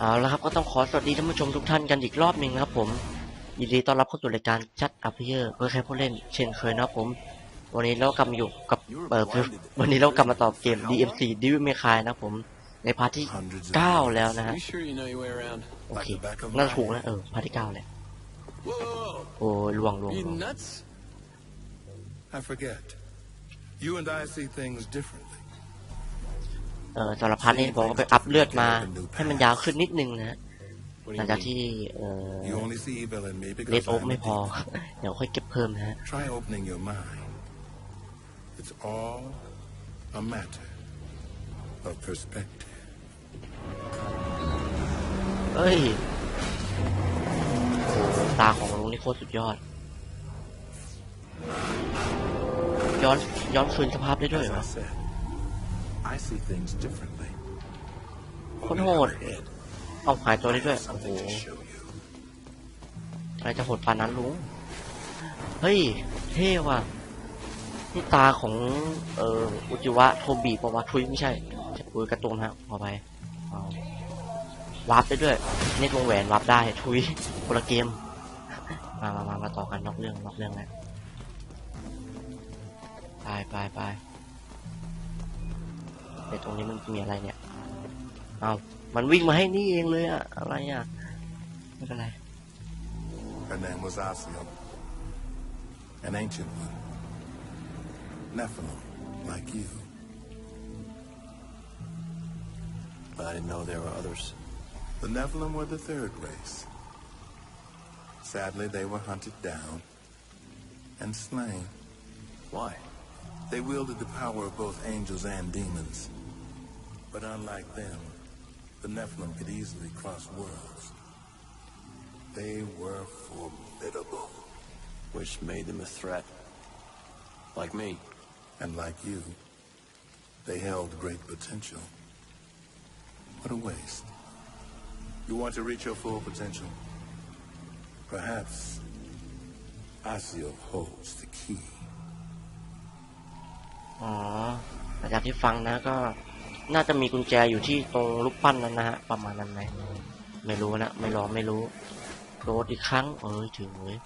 เอาละครับก็ต้องขอสวัสดีท่านผู้ชมทุกท่านกันอีกรอบหนึ่งนะครับผมยินดีต้อนรับเข้าสู่รายการชัดอัพเยอร์เพื่อแค่ผู้เล่นเช่นเคยนะครับผม วันนี้เรากลับมาอยู่กับเอ่อวันนี้เรากลับมาตอบเกม DMC Devil May Cry นะครับผม ในพาร์ทที่ 9 แล้วนะฮะ You sure you know your way around? โอเคน่าจะถูกนะเออพาร์ทที่9เลย Whoa! โอ้ยลวงลวง You ลวง nuts? I forget. You and I see things differently. เออสำหรับพาร์ทนี้ผมก็ไปอัพเลือดมา ให้มันยาวขึ้นนิดนึงนะฮะ What หลัง do จาก you mean? ที่เอ่อ You only see evil in me เลด because โอ๊ก I'm ไม่ a พอ demon. เดี๋ยวค่อยเก็บเพิ่มนะฮะ Try opening your mind. It's all a matter of perspective. เอ้ยโอ้โหตาของลุงนี่โคตรสุดยอด ย้อนย้อนคืนสภาพได้ด้วย As เหรอ I said, I see things differently. โคตรโหด เอาหายตัวได้ด้วย โอ้โห Something to show you. อะไรจะโหดปานนั้นลุง เฮ้ย เท่ว่ะ นี่ตาของ เอ่อ อุจิวะโทบีปะวะทุยไม่ใช่จะปุยกระตุนฮะ ขอไปเอาวาร์ปได้ด้วยเน็ตวงแหวนวาร์ปได้ ทุยคนละเกม มามามามาต่อกันนอกเรื่องนอกเรื่องแล้วไปไปไป ไอตรงนี้มันมีอะไรเนี่ย เอามันวิ่งมาให้นี่เองเลยอะอะไรอะไม่เป็นไร Her name was Asio. An ancient one. Nephilim, like you. But I didn't know there were others. The Nephilim were the third race. Sadly, they were hunted down and slain. Why? They wielded the power of both angels and demons. But unlike them, the Nephilim could easily cross worlds. They were formidable. Which made them a threat. Like me. And like you, they held great potential. What a waste. You want to reach your full potential? Perhaps Asio holds the key. อ๋อหลังจากที่ฟังนะก็ น่าจะมีกุญแจอยู่ที่ตรงรูปปั้นนั้นนะฮะ ประมาณนั้นไหมไม่รู้นะ ไม่รอไม่รู้โดดอีกครั้ง เอ้ยถึงเลย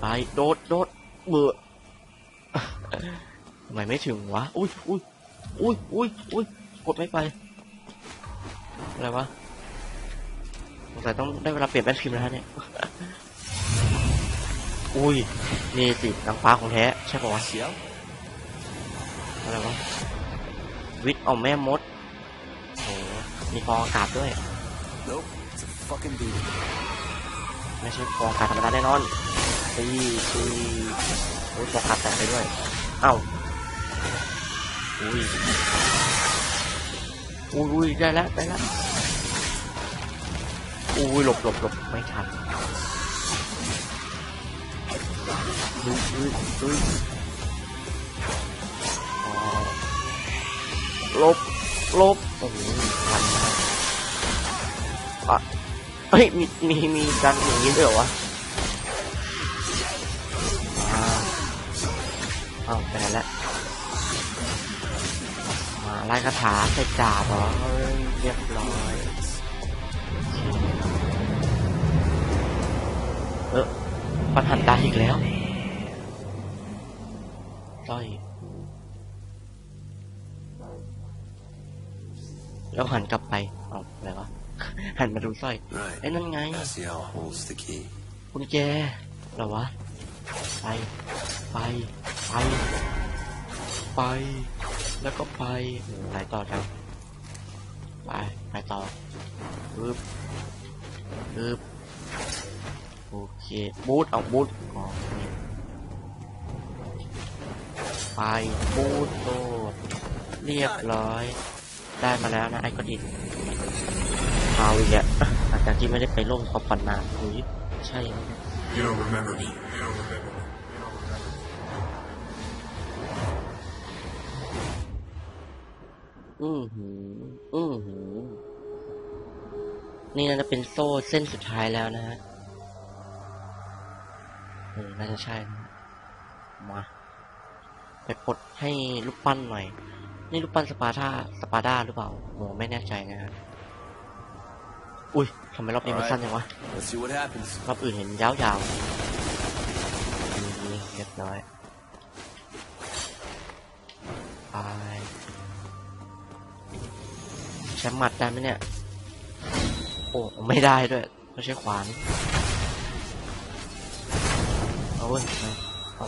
ไปโดดโดดเบื่อทำไมไม่ถึงวะ อุ้ยอุ้ยอุ้ยอุ้ยอุ้ยกดไม่ไป อะไรวะสงสัยต้องได้เวลาเปลี่ยนแป้นพิมพ์แล้วเนี่ย อุ้ยนี่สินางฟ้าของแท้ ใช่ปะวะ Ciel? อะไรวะ วิทย์เอาแม่มดโหมีฟองอากาศด้วย Nope. It's a fucking demon. ไม่ใช่ฟองอากาศธรรมดาแน่นอนตีตีโอ้ยฟองอากาศแตกไปด้วย เอ้าอุ้ยอุ้ยอุ้ยได้แล้วได้แล้วอุ้ยหลบหลบหลบไม่ทันอุ้ยอุ้ยอุ้ย ลบ ลบโอ้โหันอะเฮ้ย มี มี มีการอย่างนี้ด้วยเหรอวะอ่าเอาไปไหนแล้ว มาไล่คาถาใส่ดาบเหรอเฮ้ยเรียบร้อยเออปัญหันตาอีกแล้วต้อย แล้วหันกลับไปเอาอะไรวะ หันมาดูสร้อย Right. ไอ้นั่นไง Asiel holds the key. กุญแจเหรอวะ ไป ไป ไป ไป แล้วก็ไปไปต่อจังไป ไปต่อปึ๊บปึ๊บโอเค บูทเอาบูทอ๋อนี่ไปบูทโตดเรียบร้อย ได้มาแล้วนะไอ้กระดิ่งเอาอีกแล้วหลังจากที่ไม่ได้ไปร่วมความฝันนานอุ้ยใช่ไหมเนี่ย You don't remember me. You don't remember me. อือหือ อือหือ นี่น่าจะเป็นโซ่เส้นสุดท้ายแล้วนะฮะเออน่าจะใช่นะมา ไปปลดให้ลูกปั้นหน่อย นี่ลูกปั้นสปาร์ตาสปาร์ดาหรือเปล่าโอ้ไม่แน่ใจนะฮะอุ้ยทำไมรอบนี้มันสั้นจังวะ Let's see what happens. รอบอื่นเห็นยาวๆนี่เรียบร้อยไปแชมป์หมัดได้ไหมเนี่ย โอ้ไม่ได้ด้วยไม่ใช่ขวานเอาเว้ยเอาเอา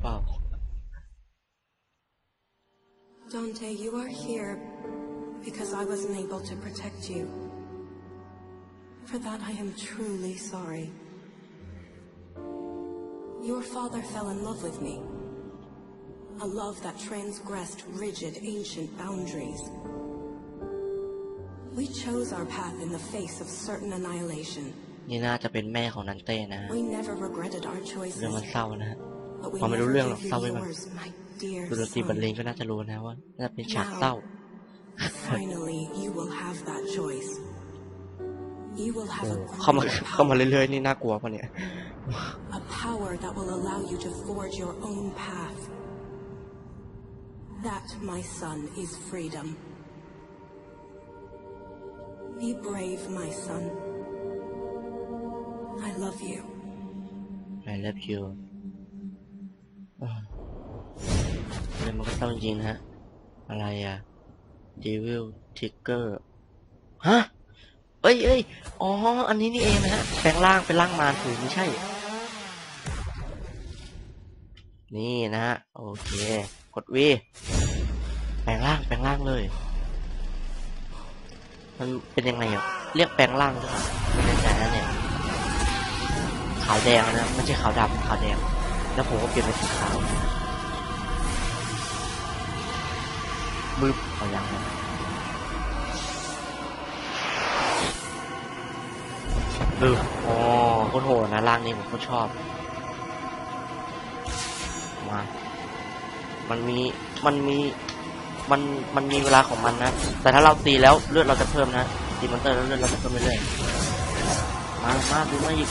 งใช่เปล่า Dante, you are here because I wasn't able to protect you. For that, I am truly sorry. Your father fell in love with me. A love that transgressed rigid, ancient boundaries. We chose our path in the face of certain annihilation. นี่น่าจะเป็นแม่ของนันเต้นะฮะ We never regretted our เรื่อง choices, มันเศร้านะฮะ But we พอไม่รู้ never เรื่องหรอก gave เศร้า you ไว้ก่อน yours, my dear ดูดนตรีบรรเล son. งก็น่าจะรู้นะว่าน่าจะเป็นฉากเศร้า Finally, you will have that choice. You will โอ้ have a เข้ามา greater เข้ามา power, เรื่อยๆนี่น่ากลัวปะเนี่ย a power that will allow you to forge your own path. That, my son, is freedom. Be brave, my son. I love you. I love you อ่า เรื่องมันก็ต้องจริงนะฮะ อะไรอะ Devil Trigger ฮะ เอ้ยเอ้ยอ๋อ อันนี้นี่เองนะฮะ แปลงร่างเป็นร่างมารถูกไม่ใช่ นี่นะฮะ โอเค กดวีแปลงร่าง แปลงร่างเลย มันเป็นยังไงอะ เรียกแปลงร่างหรือเล่าไม่แน่ใจนะเนี่ย ขาวแดงนะ ไม่ใช่ขาวดำขาวแดง แล้วผมก็เปลี่ยนเป็นสีขาวบึ๊บเอาอย่างนั้นบึ๊บอ๋อโคตรโหดนะร่างนี้ผมก็ชอบ มา มันมี มันมี มัน มันมีเวลาของมันนะ แต่ถ้าเราตีแล้วเลือดเราจะเพิ่มนะตีมอนเตอร์แล้วเลือดเราจะเพิ่มเรื่อยๆมา มาดูมาอีก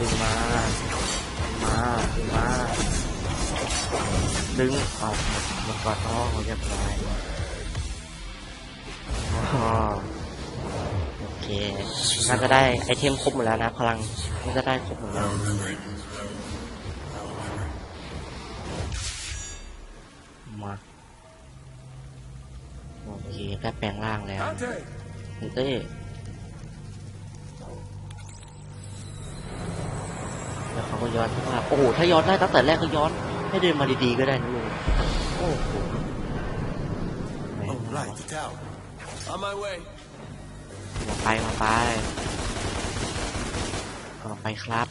ดึงมา มาดึงมา ดึงเอาหมดหมดกอนอ๋อเรียบร้อยอ๋อโอเคน่าจะได้ไอเทมครบหมดแล้วนะ พลังน่าจะได้ครบหมดแล้วมาโอเคได้แปลงร่างแล้วเต้ แล้วเขาก็ย้อนที่ว่าโอ้โหถ้าย้อนได้ตั้งแต่แรกก็ย้อน ให้เดินมาดีๆก็ได้นะลุงโอ้โหแหม Oh, right, the tower. On my way. มาไปมาไปมาไปครับ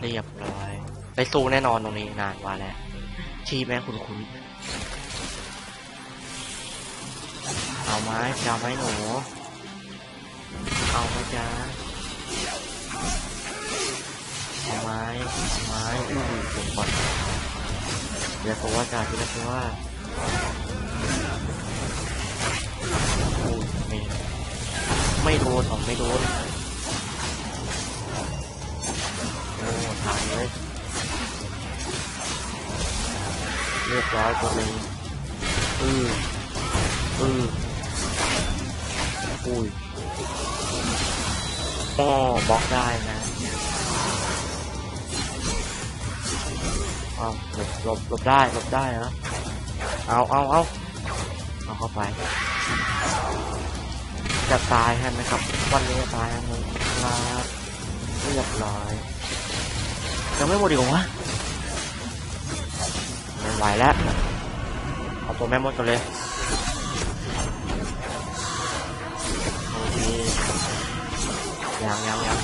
เรียบร้อย ไปสู้แน่นอนตรงนี้นานว่าแล้วชีแม่คุณคุณเอาไม้จะเอาไม้หนู เอาไหมจ๊ะเอา ไม้ไม้อู้หูผมก่อนเดี๋ยวตัวจ้าทีละตัวอู้ไม่ไม่โดนผมไม่โดนโอ้ตายเลยเรียบร้อยตัวนี้อืออืออุ้ยก็บล็อกได้นะ เอาหลบหลบหลบได้หลบได้เหรอเอาเอาเอาเอาเข้าไปจะตายใช่ไหมครับ วันนี้จะตายใช่ไหมครับเรียบร้อยยังไม่หมดอีกเหรอวะไม่ไหวแล้วเอาตัวแม่มดกันเลยโอเคยังยังยัง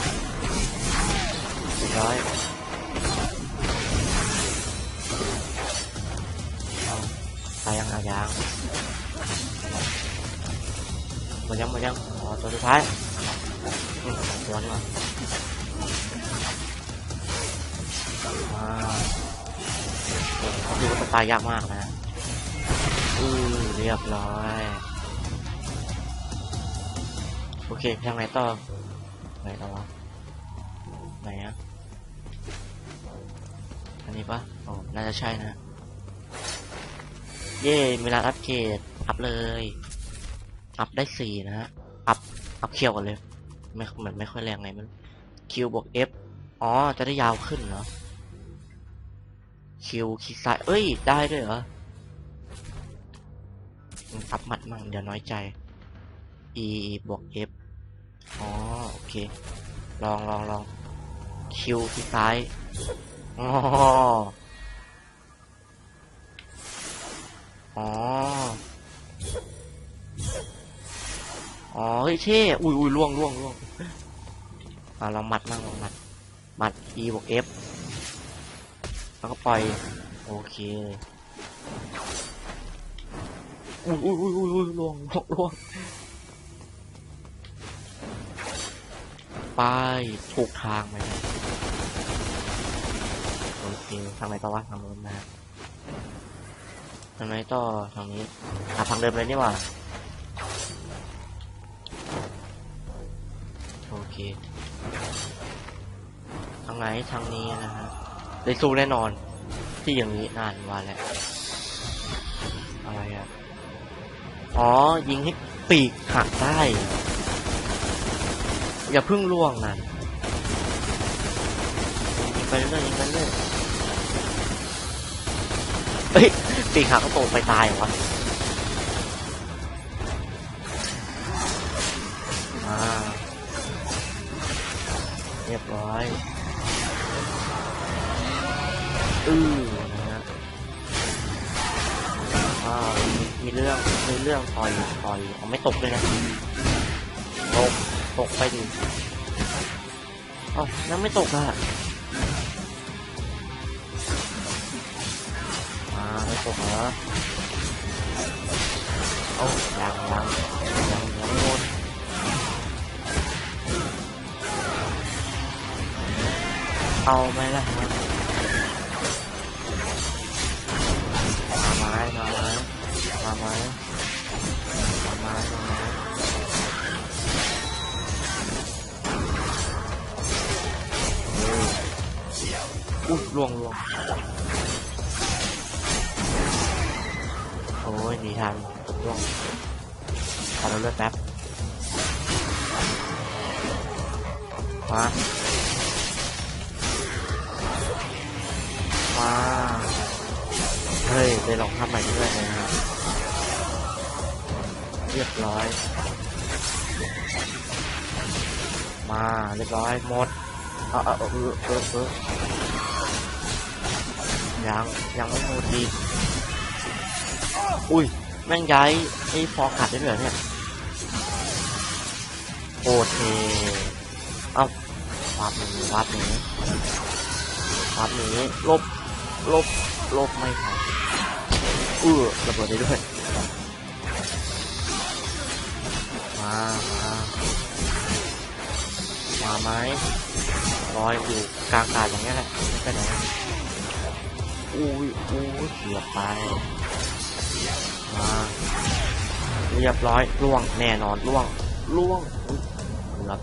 เรียบร้อย ยังหมดยังหมดยังอ๋อตัวสุดท้ายอืมตัวนี่หว่าอ่าดูว่าจะตายยากมากนะอือเรียบร้อย โอเคทางไหนต่อไหนต่อวะไหนอะอันนี้ปะอ๋อน่าจะใช่นะ เย่มีร้าอัปเกรดอัพเลย อัพได้สี่นะฮะ อัพ อัพเคียวกันเลย ไม่เหมือนไม่ค่อยแรงไงมันคิวบวก F อ๋อ จะได้ยาวขึ้นเหรอคิวคลิกซ้ายเอ้ย ได้ด้วยเหรออัพหมัดมั่งเดี๋ยวน้อยใจ E บวก F อ๋อ โอเค ลองลองลองคิวคลิกซ้าย อ๋อ อ๋อ อ๋อ เฮ้ยเท่ อุ้ยอุ้ยล่วงล่วงล่วงอ่าลองหมัดมั่งลองหมัดหมัด E บวก F แล้วก็ปล่อย โอเคอุ้ยอุ้ยอุ้ยอุ้ยอุ้ยล่วงล่วงล่วงไปถูกทางไหมโอเคทางไหนต่อวะทางโน้นนะ ทางไหนต่อทางนี้อะทางเดิมเลยนี่หว่าโอเคทางไหนทางนี้นะฮะได้สู้แน่นอน ที่อย่างนี้นานว่าแหละอะไรอะอ๋อ ยิงให้ปีกหักได้ อย่าพึ่งล่วงนะยิงไปเรื่อยยิงไปเรื่อย เฮ้ยปีกหักก็ตกไปตายเหรอวะอ่าเรียบร้อยอือนะฮะอ่ามีมีเรื่องมีเรื่องต่อยต่อยเอาไม่ตกเลยนะตกตกไปดิอ้ายังไม่ตกอะ ตกเหรอเอ้ายังยังยังยังไม่หมดเอาไหมล่ะมาไหมมาไหมมาไหมมาไหมมาไหมเฮ้ยอุ้ยล่วงล่วง ยหนีทันล่วงขอเราเลือดแป๊บมามาเฮ้ยได้ลองทำใหม่ด้วยนะฮะเรียบร้อย มาเรียบร้อยหมดเอาเอาเอเออเออเออยัง ยังไม่หมดดี อุ้ย แม่งย้ายไอ้ฟอร์ขาดได้ด้วยเหรอเนี่ยโอเคเอาวาร์ปหนีวาร์ปหนีวาร์ปหนีลบลบลบไม่ทันเออระเบิดได้ด้วยมามามาไหมลอยอยู่กลางกาศอย่างเงี้ยแหละไม่ไปไหนอุ้ยอุ้ยเสียบไป มาเรียบร้อยล่วงแน่นอนล่วงล่วงอุ๊ยเกือบ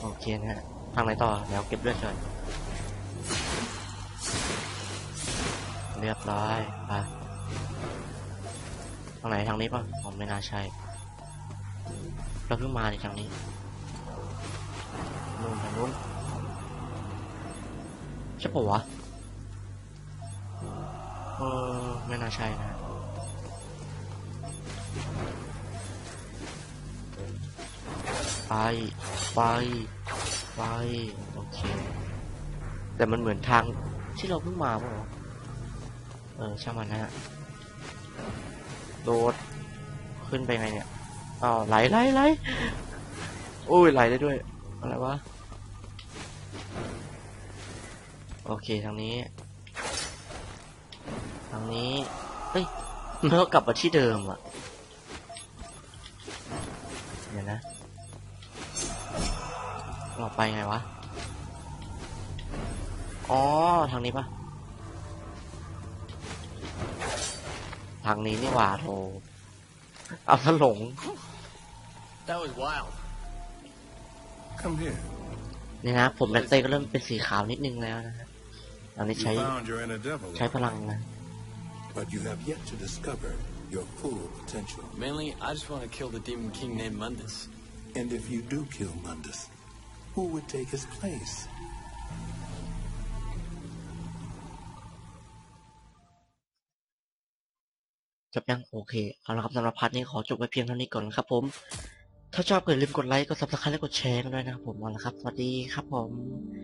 โอเคนะฮะทางไหนต่อเดี๋ยวเก็บเลือดก่อนเรียบร้อยไปทางไหนทางนี้ป่ะผมไม่น่าใช่เราเพิ่งมาในทางนี้นู่นทางนู้นใช่ปะวะ เออไม่น่าใช่นะไปไปไปโอเค แต่มันเหมือนทางที่เราเพิ่งมาป่ะเออช่างมันนะฮะโดดขึ้นไปไงเนี่ยอ้าวไหลไหลไหลโอ้ยไหลได้ด้วย อะไรวะ โอเคทางนี้ ทางนี้เอ้ยมันก็กลับมาที่เดิมอะเดี๋ยวนะ เราไปไงวะ อ๋อ ทางนี้ปะทางนี้นี่หว่าโทเอาถ้าหลง That was wild. Come here. นี่นะผมแบนเต้ก็เริ่มเป็นสีขาวนิดนึงแล้วนะฮะตอนนี้ You ใช้ found your inner devil, ใช้พลังนะ but you have yet to discover your full potential. Mainly, I just want to kill the demon king named Mundus. And if you do kill Mundus, who would take his place? จบยังโอเค เอาละครับสำหรับพาร์ทนี้ขอจบไว้เพียงเท่านี้ก่อนนะครับผม ถ้าชอบก็อย่าลืมกดไลค์ กดซับสไครต์และกดแชร์กันด้วยนะครับผมเอาละครับ สวัสดีครับผม